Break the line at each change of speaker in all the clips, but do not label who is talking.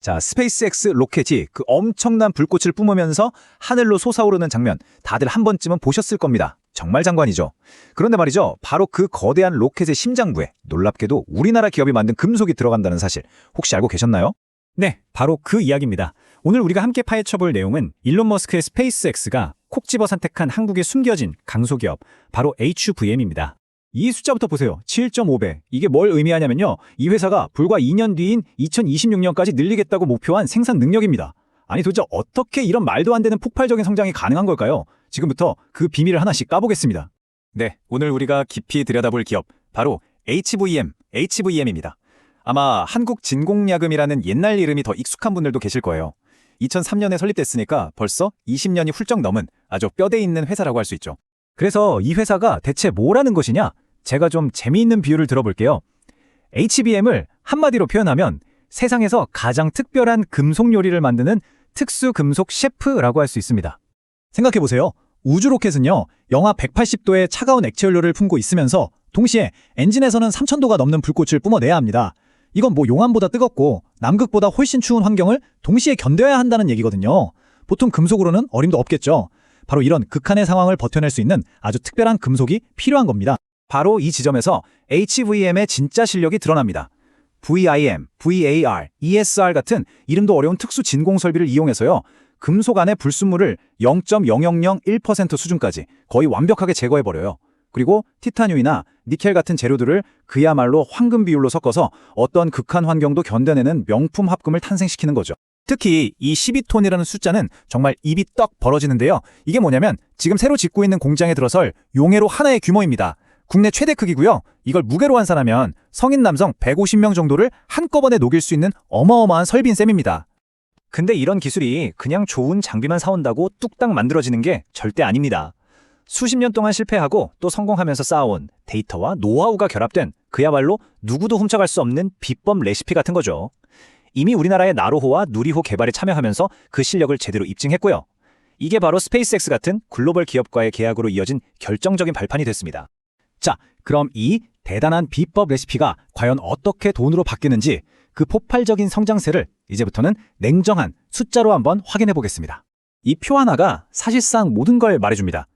자, 스페이스X 로켓이 그 엄청난 불꽃을 뿜으면서 하늘로 솟아오르는 장면 다들 한 번쯤은 보셨을 겁니다. 정말 장관이죠. 그런데 말이죠. 바로 그 거대한 로켓의 심장부에 놀랍게도 우리나라 기업이 만든 금속이 들어간다는 사실 혹시 알고 계셨나요?
네, 바로 그 이야기입니다. 오늘 우리가 함께 파헤쳐볼 내용은 일론 머스크의 스페이스X가 콕 집어 선택한 한국의 숨겨진 강소기업, 바로 HVM입니다. 이 숫자부터 보세요. 7.5배. 이게 뭘 의미하냐면요. 이 회사가 불과 2년 뒤인 2026년까지 늘리겠다고 목표한 생산 능력입니다. 아니 도대체 어떻게 이런 말도 안 되는 폭발적인 성장이 가능한 걸까요? 지금부터 그 비밀을 하나씩 까보겠습니다.
네, 오늘 우리가 깊이 들여다볼 기업 바로 HVM, HVM입니다. 아마 한국진공야금이라는 옛날 이름이 더 익숙한 분들도 계실 거예요. 2003년에 설립됐으니까 벌써 20년이 훌쩍 넘은 아주 뼈대 있는 회사라고 할 수 있죠.
그래서 이 회사가 대체 뭐라는 것이냐? 제가 좀 재미있는 비유를 들어볼게요. HBM을 한마디로 표현하면 세상에서 가장 특별한 금속 요리를 만드는 특수 금속 셰프라고 할 수 있습니다. 생각해보세요. 우주 로켓은요, 영하 180도의 차가운 액체 연료를 품고 있으면서 동시에 엔진에서는 3000도가 넘는 불꽃을 뿜어내야 합니다. 이건 뭐 용암보다 뜨겁고 남극보다 훨씬 추운 환경을 동시에 견뎌야 한다는 얘기거든요. 보통 금속으로는 어림도 없겠죠. 바로 이런 극한의 상황을 버텨낼 수 있는 아주 특별한 금속이 필요한 겁니다.
바로 이 지점에서 HVM의 진짜 실력이 드러납니다. VIM, VAR, ESR 같은 이름도 어려운 특수 진공 설비를 이용해서요. 금속 안의 불순물을 0.0001% 수준까지 거의 완벽하게 제거해버려요. 그리고 티타늄이나 니켈 같은 재료들을 그야말로 황금 비율로 섞어서 어떤 극한 환경도 견뎌내는 명품 합금을 탄생시키는 거죠. 특히 이 12톤이라는 숫자는 정말 입이 떡 벌어지는데요. 이게 뭐냐면 지금 새로 짓고 있는 공장에 들어설 용해로 하나의 규모입니다. 국내 최대 크기고요. 이걸 무게로 환산하면 성인 남성 150명 정도를 한꺼번에 녹일 수 있는 어마어마한 설비인 셈입니다. 근데 이런 기술이 그냥 좋은 장비만 사온다고 뚝딱 만들어지는 게 절대 아닙니다. 수십 년 동안 실패하고 또 성공하면서 쌓아온 데이터와 노하우가 결합된 그야말로 누구도 훔쳐갈 수 없는 비법 레시피 같은 거죠. 이미 우리나라의 나로호와 누리호 개발에 참여하면서 그 실력을 제대로 입증했고요. 이게 바로 스페이스X 같은 글로벌 기업과의 계약으로 이어진 결정적인 발판이 됐습니다. 자, 그럼 이 대단한 비법 레시피가 과연 어떻게 돈으로 바뀌는지 그 폭발적인 성장세를 이제부터는 냉정한 숫자로 한번 확인해 보겠습니다. 이 표 하나가 사실상 모든 걸 말해줍니다.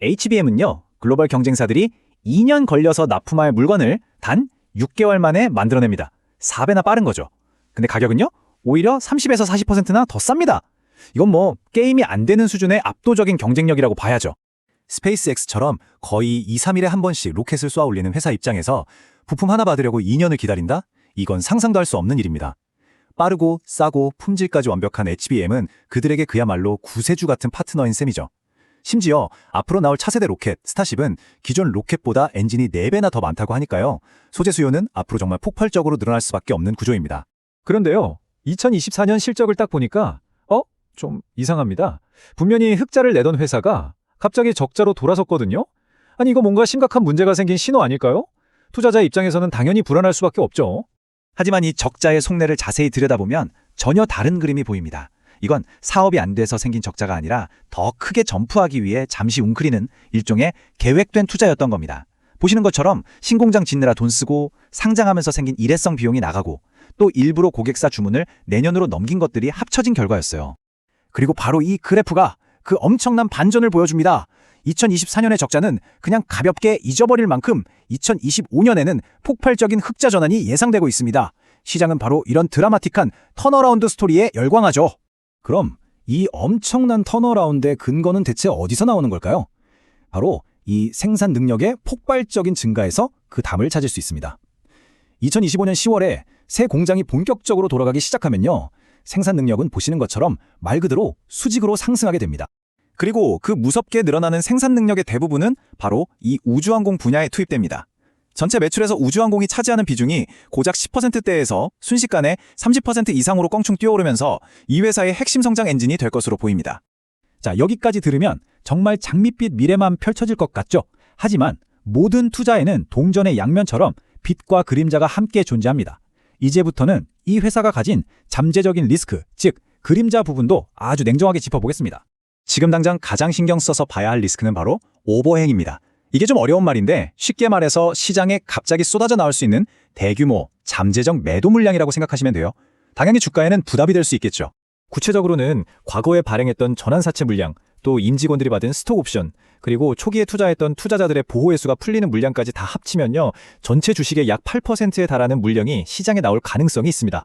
HBM은요, 글로벌 경쟁사들이 2년 걸려서 납품할 물건을 단 6개월 만에 만들어냅니다. 4배나 빠른 거죠. 근데 가격은요? 오히려 30에서 40%나 더 쌉니다. 이건 뭐 게임이 안 되는 수준의 압도적인 경쟁력이라고 봐야죠. 스페이스X처럼 거의 2, 3일에 한 번씩 로켓을 쏘아 올리는 회사 입장에서 부품 하나 받으려고 2년을 기다린다? 이건 상상도 할 수 없는 일입니다. 빠르고 싸고 품질까지 완벽한 HBM은 그들에게 그야말로 구세주 같은 파트너인 셈이죠. 심지어 앞으로 나올 차세대 로켓 스타쉽은 기존 로켓보다 엔진이 4배나 더 많다고 하니까요. 소재 수요는 앞으로 정말 폭발적으로 늘어날 수밖에 없는 구조입니다.
그런데요, 2024년 실적을 딱 보니까, 어? 좀 이상합니다. 분명히 흑자를 내던 회사가 갑자기 적자로 돌아섰거든요? 아니, 이거 뭔가 심각한 문제가 생긴 신호 아닐까요? 투자자 입장에서는 당연히 불안할 수밖에 없죠.
하지만 이 적자의 속내를 자세히 들여다보면 전혀 다른 그림이 보입니다. 이건 사업이 안 돼서 생긴 적자가 아니라 더 크게 점프하기 위해 잠시 웅크리는 일종의 계획된 투자였던 겁니다. 보시는 것처럼 신공장 짓느라 돈 쓰고 상장하면서 생긴 일회성 비용이 나가고 또 일부러 고객사 주문을 내년으로 넘긴 것들이 합쳐진 결과였어요. 그리고 바로 이 그래프가 그 엄청난 반전을 보여줍니다. 2024년의 적자는 그냥 가볍게 잊어버릴 만큼 2025년에는 폭발적인 흑자 전환이 예상되고 있습니다. 시장은 바로 이런 드라마틱한 턴어라운드 스토리에 열광하죠. 그럼 이 엄청난 턴어라운드의 근거는 대체 어디서 나오는 걸까요? 바로 이 생산 능력의 폭발적인 증가에서 그 답을 찾을 수 있습니다. 2025년 10월에 새 공장이 본격적으로 돌아가기 시작하면요. 생산 능력은 보시는 것처럼 말 그대로 수직으로 상승하게 됩니다. 그리고 그 무섭게 늘어나는 생산 능력의 대부분은 바로 이 우주항공 분야에 투입됩니다. 전체 매출에서 우주항공이 차지하는 비중이 고작 10%대에서 순식간에 30% 이상으로 껑충 뛰어오르면서 이 회사의 핵심 성장 엔진이 될 것으로 보입니다.
자, 여기까지 들으면 정말 장밋빛 미래만 펼쳐질 것 같죠? 하지만 모든 투자에는 동전의 양면처럼 빛과 그림자가 함께 존재합니다. 이제부터는 이 회사가 가진 잠재적인 리스크, 즉 그림자 부분도 아주 냉정하게 짚어보겠습니다.
지금 당장 가장 신경 써서 봐야 할 리스크는 바로 오버행입니다. 이게 좀 어려운 말인데 쉽게 말해서 시장에 갑자기 쏟아져 나올 수 있는 대규모 잠재적 매도 물량이라고 생각하시면 돼요. 당연히 주가에는 부담이 될 수 있겠죠.
구체적으로는 과거에 발행했던 전환사채 물량, 또 임직원들이 받은 스톡 옵션, 그리고 초기에 투자했던 투자자들의 보호 회수가 풀리는 물량까지 다 합치면요. 전체 주식의 약 8%에 달하는 물량이 시장에 나올 가능성이 있습니다.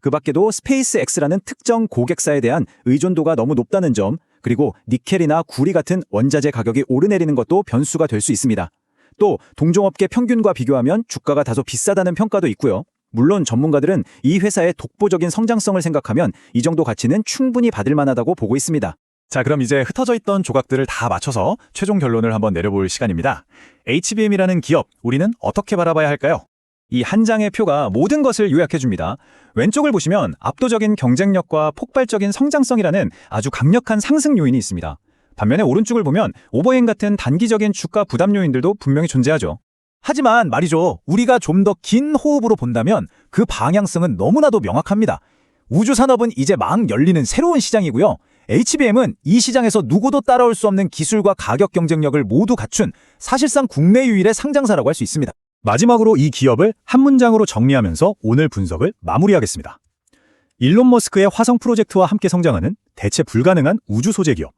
그 밖에도 스페이스 X라는 특정 고객사에 대한 의존도가 너무 높다는 점, 그리고 니켈이나 구리 같은 원자재 가격이 오르내리는 것도 변수가 될 수 있습니다. 또 동종업계 평균과 비교하면 주가가 다소 비싸다는 평가도 있고요. 물론 전문가들은 이 회사의 독보적인 성장성을 생각하면 이 정도 가치는 충분히 받을 만하다고 보고 있습니다. 자, 그럼 이제 흩어져 있던 조각들을 다 맞춰서 최종 결론을 한번 내려볼 시간입니다. HBM이라는 기업, 우리는 어떻게 바라봐야 할까요? 이 한 장의 표가 모든 것을 요약해 줍니다. 왼쪽을 보시면 압도적인 경쟁력과 폭발적인 성장성이라는 아주 강력한 상승 요인이 있습니다. 반면에 오른쪽을 보면 오버행 같은 단기적인 주가 부담 요인들도 분명히 존재하죠. 하지만 말이죠. 우리가 좀 더 긴 호흡으로 본다면 그 방향성은 너무나도 명확합니다. 우주 산업은 이제 막 열리는 새로운 시장이고요. HBM은 이 시장에서 누구도 따라올 수 없는 기술과 가격 경쟁력을 모두 갖춘 사실상 국내 유일의 상장사라고 할 수 있습니다. 마지막으로 이 기업을 한 문장으로 정리하면서 오늘 분석을 마무리하겠습니다. 일론 머스크의 화성 프로젝트와 함께 성장하는 대체 불가능한 우주 소재 기업.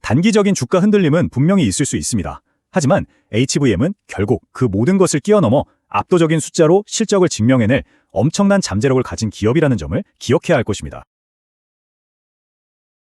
단기적인 주가 흔들림은 분명히 있을 수 있습니다. 하지만 HVM은 결국 그 모든 것을 뛰어넘어 압도적인 숫자로 실적을 증명해낼 엄청난 잠재력을 가진 기업이라는 점을 기억해야 할 것입니다.